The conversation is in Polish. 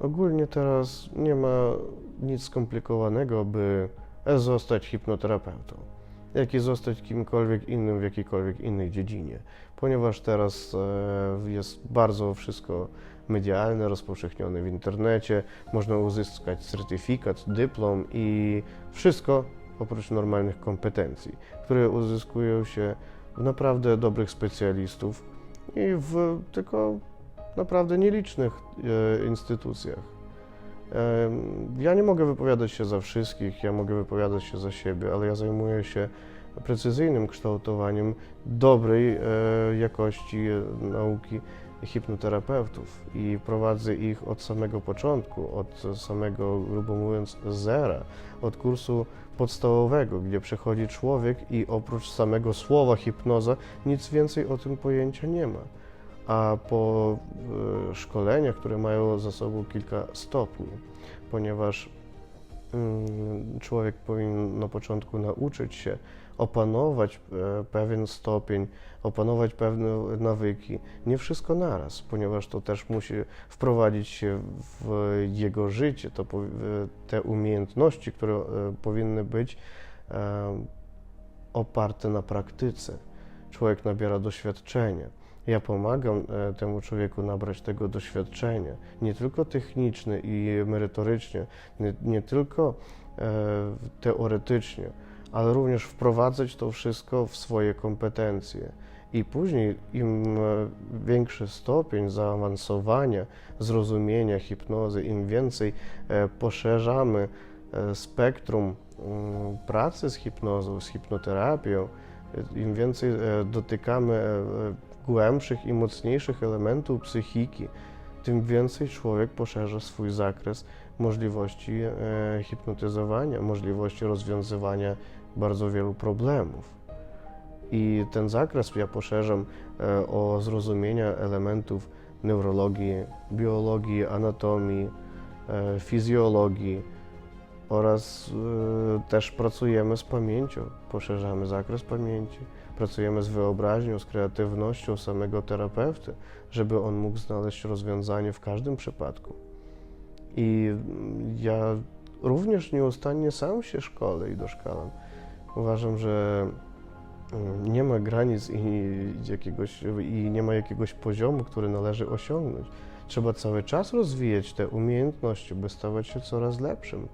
Ogólnie teraz nie ma nic skomplikowanego, by zostać hipnoterapeutą, jak i zostać kimkolwiek innym w jakiejkolwiek innej dziedzinie, ponieważ teraz e, jest bardzo wszystko medialne, rozpowszechnione w internecie, można uzyskać certyfikat, dyplom i wszystko oprócz normalnych kompetencji, które uzyskują się w naprawdę dobrych specjalistów i w tylko naprawdę nielicznych e, instytucjach. Ja nie mogę wypowiadać się za wszystkich, ja mogę wypowiadać się za siebie, ale ja zajmuję się precyzyjnym kształtowaniem dobrej e, jakości e, nauki hipnoterapeutów i prowadzę ich od samego początku, od samego, grubo mówiąc, zera, od kursu podstawowego, gdzie przychodzi człowiek i oprócz samego słowa hipnoza nic więcej o tym pojęcia nie ma. A po e, szkoleniach, które mają za sobą kilka stopni, ponieważ mm, człowiek powinien na początku nauczyć się opanować e, pewien stopień, opanować pewne nawyki. Nie wszystko naraz, ponieważ to też musi wprowadzić się w jego życie. To, e, te umiejętności, które powinny być oparte na praktyce. Człowiek nabiera doświadczenia. Ja pomagam e, temu człowieku nabrać tego doświadczenia, nie tylko technicznie i merytorycznie, nie, nie tylko e, teoretycznie, ale również wprowadzać to wszystko w swoje kompetencje. I później, im e, większy stopień zaawansowania, zrozumienia hipnozy, im więcej poszerzamy spektrum mm, pracy z hipnozą, z hipnoterapią, im więcej dotykamy głębszych i mocniejszych elementów psychiki, tym więcej człowiek poszerza swój zakres możliwości e, hipnotyzowania, możliwości rozwiązywania bardzo wielu problemów. I ten zakres ja poszerzam e, o zrozumienia elementów neurologii, biologii, anatomii, e, fizjologii oraz e, też pracujemy z pamięcią, poszerzamy zakres pamięci, pracujemy z wyobraźnią, z kreatywnością samego terapeuty, żeby on mógł znaleźć rozwiązanie w każdym przypadku. I mm, ja również nieustannie sam się szkolę i doszkalam. Uważam, że mm, nie ma granic i, jakiegoś, i nie ma jakiegoś poziomu, który należy osiągnąć. Trzeba cały czas rozwijać te umiejętności, by stawać się coraz lepszym.